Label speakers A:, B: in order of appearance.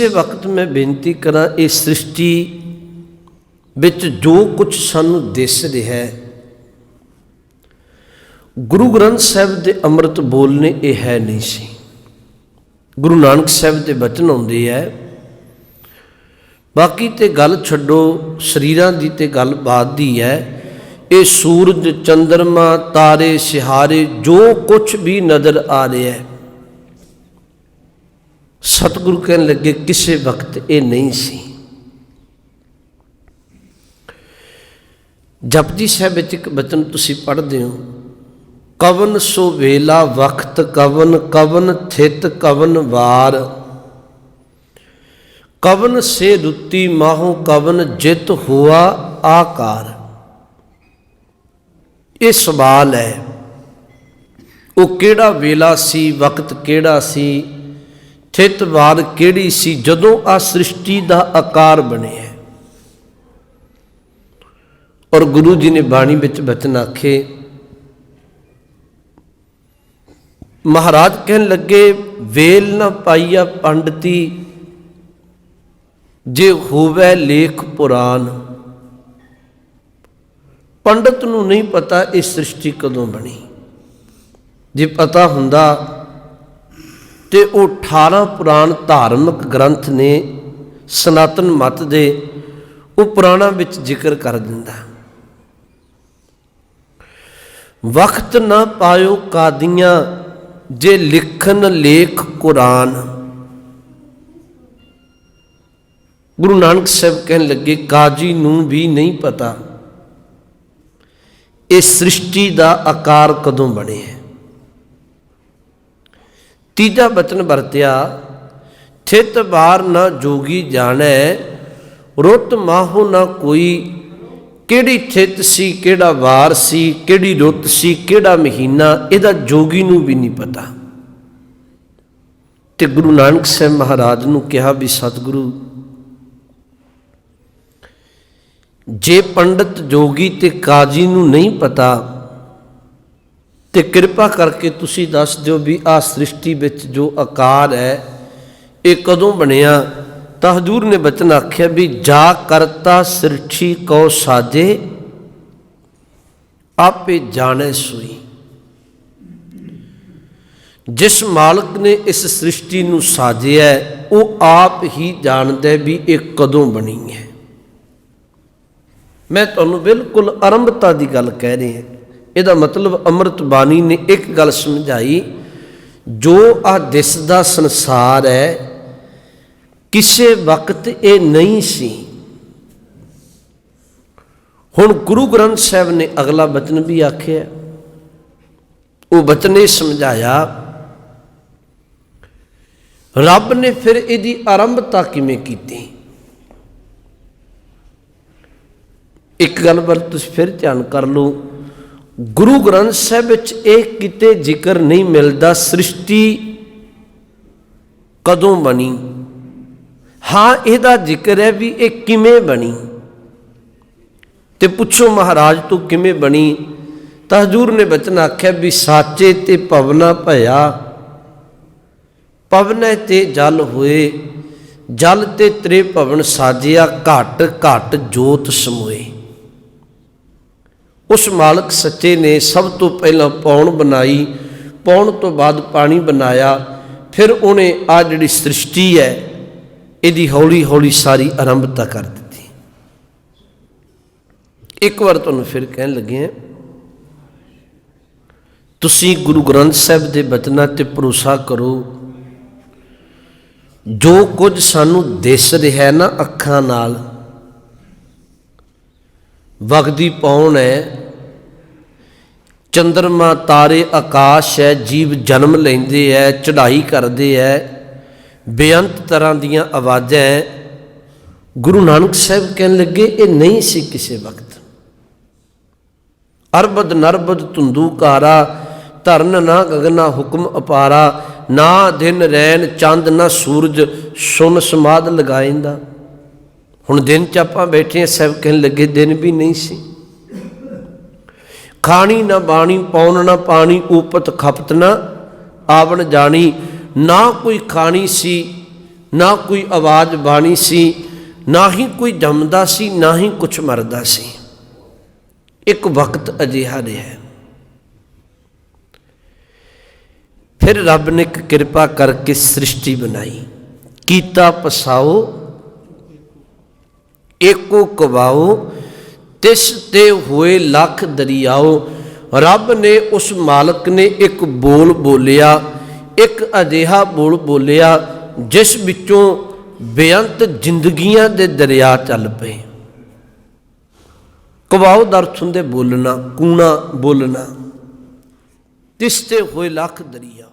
A: ਇਸੇ ਵਕਤ ਮੈਂ ਬੇਨਤੀ ਕਰਾਂ ਇਹ ਸ੍ਰਿਸ਼ਟੀ ਵਿੱਚ ਜੋ ਕੁਝ ਸਾਨੂੰ ਦਿਸ ਰਿਹਾ ਹੈ, ਗੁਰੂ ਗ੍ਰੰਥ ਸਾਹਿਬ ਦੇ ਅੰਮ੍ਰਿਤ ਬੋਲਨੇ ਇਹ ਹੈ ਨਹੀਂ ਸੀ। ਗੁਰੂ ਨਾਨਕ ਸਾਹਿਬ ਦੇ ਬਚਨ ਆਉਂਦੇ ਹੈ ਬਾਕੀ ਤੇ ਗੱਲ ਛੱਡੋ, ਸਰੀਰਾਂ ਦੀ ਤੇ ਗੱਲ ਬਾਤ ਦੀ ਹੈ, ਇਹ ਸੂਰਜ, ਚੰਦਰਮਾ, ਤਾਰੇ, ਸਿਹਾਰੇ, ਜੋ ਕੁਝ ਵੀ ਨਜ਼ਰ ਆ ਰਿਹਾ ਹੈ ਸਤਿਗੁਰੂ ਕਹਿਣ ਲੱਗੇ, ਕਿਸੇ ਵਕਤ ਇਹ ਨਹੀਂ ਸੀ। ਜਪਜੀ ਸਾਹਿਬ ਵਿੱਚ ਇੱਕ ਬਚਨ ਤੁਸੀਂ ਪੜ੍ਹਦੇ ਹੋ, ਕਵਨ ਸੋ ਵੇਲਾ ਵਕਤ ਕਵਨ ਕਵਨ ਥਿਤ ਕਵਨ ਵਾਰ। ਕਵਨ ਸੇ ਰੁੱਤੀ ਮਾਹੋ, ਕਵਨ ਜਿਤ ਹੁਆ ਆਕਾਰ। ਇਹ ਸਵਾਲ ਹੈ, ਉਹ ਕਿਹੜਾ ਵੇਲਾ ਸੀ, ਵਕਤ ਕਿਹੜਾ ਸੀ? ਥਿਤ ਵਾਰ ਕਿਹੜੀ ਸੀ? ਜਦੋਂ ਆ ਸ੍ਰਿਸ਼ਟੀ ਦਾ ਆਕਾਰ ਬਣਿਆ। ਔਰ ਗੁਰੂ ਜੀ ਨੇ ਬਾਣੀ ਵਿੱਚ ਬਚਨ ਆਖੇ, ਮਹਾਰਾਜ ਕਹਿਣ ਲੱਗੇ, ਵੇਲ ਨਾ ਪਾਈਆ ਪੰਡਤੀ, ਜੇ ਹੋਵੇ ਲੇਖ ਪੁਰਾਨ ਪੰਡਤ ਨੂੰ ਨਹੀਂ ਪਤਾ ਇਹ ਸ੍ਰਿਸ਼ਟੀ ਕਦੋਂ ਬਣੀ। ਜੇ ਪਤਾ ਹੁੰਦਾ ਤੇ ਉਹ 18 ਪੁਰਾਣ ਧਾਰਮਿਕ ਗ੍ਰੰਥ ਨੇ ਸਨਾਤਨ ਮਤ ਦੇ ਉਹ ਪੁਰਾਣਾ ਵਿੱਚ ਜ਼ਿਕਰ ਕਰ ਦਿੰਦਾ ਵਕਤ ਨਾ ਪਾਇਓ ਕਾਦੀਆਂ ਜੇ ਲਿਖਨ ਲੇਖ ਕੁਰਾਨ। ਗੁਰੂ ਨਾਨਕ ਸਾਹਿਬ ਕਹਿਣ ਲੱਗੇ, ਕਾਜੀ ਨੂੰ ਵੀ ਨਹੀਂ ਪਤਾ, ਇਹ ਸ੍ਰਿਸ਼ਟੀ ਦਾ ਆਕਾਰ ਕਦੋਂ ਬਣਿਆ ਤੀਜਾ ਬਚਨ ਵਰਤਿਆ ਥਿਤ ਬਾਰ ਨਾ ਜੋਗੀ ਜਾਣੈ, ਰੁੱਤ ਮਾਹੋ ਨਾ ਕੋਈ, ਕਿਹੜੀ ਥਿਤ ਸੀ, ਕਿਹੜਾ ਵਾਰ ਸੀ, ਕਿਹੜੀ ਰੁੱਤ ਸੀ, ਕਿਹੜਾ ਮਹੀਨਾ, ਇਹਦਾ ਜੋਗੀ ਨੂੰ ਵੀ ਨਹੀਂ ਪਤਾ। ਤੇ ਗੁਰੂ ਨਾਨਕ ਸਾਹਿਬ ਮਹਾਰਾਜ ਨੂੰ ਕਿਹਾ ਵੀ, ਸਤਿਗੁਰੂ, ਜੇ ਪੰਡਤ ਜੋਗੀ ਤੇ ਕਾਜੀ ਨੂੰ ਨਹੀਂ ਪਤਾ ਤੇ ਕਿਰਪਾ ਕਰਕੇ ਤੁਸੀਂ ਦੱਸ ਦਿਓ ਵੀ ਆ ਸ੍ਰਿਸ਼ਟੀ ਵਿੱਚ ਜੋ ਆਕਾਰ ਹੈ, ਇਹ ਕਦੋਂ ਬਣਿਆ? ਤਾਂ ਹਜੂਰ ਨੇ ਬਚਨ ਆਖਿਆ ਵੀ ਜਾ ਕਰਤਾ ਸ੍ਰਿਸ਼ਟੀ ਕੋ ਸਾਜੇ, ਆਪੇ ਜਾਣੇ ਸੋਈ। ਜਿਸ ਮਾਲਕ ਨੇ ਇਸ ਸ੍ਰਿਸ਼ਟੀ ਨੂੰ ਸਾਜਿਆ, ਉਹ ਆਪ ਹੀ ਜਾਣਦਾ ਵੀ ਇਹ ਕਦੋਂ ਬਣੀ ਹੈ। ਮੈਂ ਤੁਹਾਨੂੰ ਬਿਲਕੁਲ ਅਰੰਭਤਾ ਦੀ ਗੱਲ ਕਹਿ ਰਿਹਾ। ਇਹਦਾ ਮਤਲਬ ਅੰਮ੍ਰਿਤ ਬਾਣੀ ਨੇ ਇੱਕ ਗੱਲ ਸਮਝਾਈ, ਜੋ ਆ ਦਿਸਦਾ ਸੰਸਾਰ ਹੈ, ਕਿਸੇ ਵਕਤ ਇਹ ਨਹੀਂ ਸੀ। ਹੁਣ ਗੁਰੂ ਗ੍ਰੰਥ ਸਾਹਿਬ ਨੇ ਅਗਲਾ ਬਚਨ ਵੀ ਆਖਿਆ, ਉਹ ਬਚਨ ਇਹ ਸਮਝਾਇਆ, ਰੱਬ ਨੇ ਫਿਰ ਇਹਦੀ ਆਰੰਭਤਾ ਕਿਵੇਂ ਕੀਤੀ? ਇੱਕ ਗੱਲ ਪਰ ਤੁਸੀਂ ਫਿਰ ਧਿਆਨ ਕਰ ਲਓ। ਗੁਰੂ ਗ੍ਰੰਥ ਸਾਹਿਬ ਵਿੱਚ ਇਹ ਕਿਤੇ ਜ਼ਿਕਰ ਨਹੀਂ ਮਿਲਦਾ ਸ੍ਰਿਸ਼ਟੀ ਕਦੋਂ ਬਣੀ। ਹਾਂ, ਇਹਦਾ ਜ਼ਿਕਰ ਹੈ ਵੀ ਇਹ ਕਿਵੇਂ ਬਣੀ। ਤੇ ਪੁੱਛੋ ਮਹਾਰਾਜ, ਤੂੰ ਕਿਵੇਂ ਬਣੀ? ਤਾਂ ਹਜੂਰ ਨੇ ਬਚਨ ਆਖਿਆ ਵੀ ਸਾਚੇ ਤੇ ਪਵਨਾ ਭਇਆ। ਪਵਨੇ ਤੇ ਜਲ ਹੋਏ, ਜਲ ਤੇ ਤ੍ਰੇ ਭਵਨ ਸਾਜਿਆ, ਘਟ ਘਟ ਜੋਤ ਸਮੋਏ। ਉਸ ਮਾਲਕ ਸੱਚੇ ਨੇ ਸਭ ਤੋਂ ਪਹਿਲਾਂ ਪੌਣ ਬਣਾਈ, ਪੌਣ ਤੋਂ ਬਾਅਦ ਪਾਣੀ ਬਣਾਇਆ, ਫਿਰ ਉਹਨੇ ਆ ਜਿਹੜੀ ਸ੍ਰਿਸ਼ਟੀ ਹੈ, ਇਹਦੀ ਹੌਲੀ ਹੌਲੀ ਸਾਰੀ ਆਰੰਭਤਾ ਕਰ ਦਿੱਤੀ। ਇੱਕ ਵਾਰ ਤੁਹਾਨੂੰ ਫਿਰ ਕਹਿਣ ਲੱਗੇ ਤੁਸੀਂ ਗੁਰੂ ਗ੍ਰੰਥ ਸਾਹਿਬ ਦੇ ਬਚਨਾਂ ਤੇ ਭਰੋਸਾ ਕਰੋ, ਜੋ ਕੁਝ ਸਾਨੂੰ ਦਿਸ ਰਿਹਾ ਨਾ ਅੱਖਾਂ ਨਾਲ ਵਗਦੀ ਪੌਣ ਹੈ। ਚੰਦਰਮਾ ਤਾਰੇ ਆਕਾਸ਼ ਹੈ, ਜੀਵ ਜਨਮ ਲੈਂਦੇ ਐ ਚੜ੍ਹਾਈ ਕਰਦੇ ਐ ਬੇਅੰਤ ਤਰ੍ਹਾਂ ਦੀਆਂ ਆਵਾਜ਼ਾਂ ਹੈ। ਗੁਰੂ ਨਾਨਕ ਸਾਹਿਬ ਕਹਿਣ ਲੱਗੇ, ਇਹ ਨਹੀਂ ਸੀ ਕਿਸੇ ਵਕਤ। ਅਰਬਦ ਨਰਬਦ ਧੁੰਦੂਕਾਰਾ ਧਰਨ ਨਾ ਗਗਨਾ ਹੁਕਮ ਅਪਾਰਾ, ਨਾ ਦਿਨ ਰੈਨ ਚੰਦ ਨਾ ਸੂਰਜ ਸੁਨ ਸਮਾਦ ਲਗਾਇੰਦਾ। ਹੁਣ ਦਿਨ ਚ ਆਪਾਂ ਬੈਠੇ ਆ ਸਭ ਕਹਿਣ ਲੱਗੇ, ਦਿਨ ਵੀ ਨਹੀਂ ਸੀ। ਖਾਣੀ ਨਾ ਬਾਣੀ ਪਾਉਣ ਨਾ ਪਾਣੀ ਉਪਤ ਖਪਤ ਨਾ ਆਵਣ ਜਾਣੀ। ਨਾ ਕੋਈ ਖਾਣੀ ਸੀ, ਨਾ ਕੋਈ ਆਵਾਜ਼ ਬਾਣੀ ਸੀ, ਨਾ ਹੀ ਕੋਈ ਜੰਮਦਾ ਸੀ, ਨਾ ਹੀ ਕੁਛ ਮਰਦਾ ਸੀ। ਇੱਕ ਵਕਤ ਅਜਿਹਾ ਰਿਹਾ ਫਿਰ ਰੱਬ ਨੇ ਇੱਕ ਕਿਰਪਾ ਕਰਕੇ ਸ੍ਰਿਸ਼ਟੀ ਬਣਾਈ। ਕੀਤਾ ਪਸਾਓ ਏਕੋ ਕਵਾਓ, ਤਿਸ ਤੇ ਹੋਏ ਲੱਖ ਦਰਿਆਓ। ਰੱਬ ਨੇ ਉਸ ਮਾਲਕ ਨੇ ਇੱਕ ਬੋਲ ਬੋਲਿਆ, ਇੱਕ ਅਜਿਹਾ ਬੋਲ ਬੋਲਿਆ, ਜਿਸ ਵਿੱਚੋਂ ਬੇਅੰਤ ਜ਼ਿੰਦਗੀਆਂ ਦੇ ਦਰਿਆ ਚੱਲ ਪਏ। ਕਵਾਓ ਦਰਥ ਹੁੰਦੇ ਬੋਲਣਾ, ਕੂਣਾ ਬੋਲਣਾ। ਤਿਸ ਤੇ ਹੋਏ ਲੱਖ ਦਰਿਆ।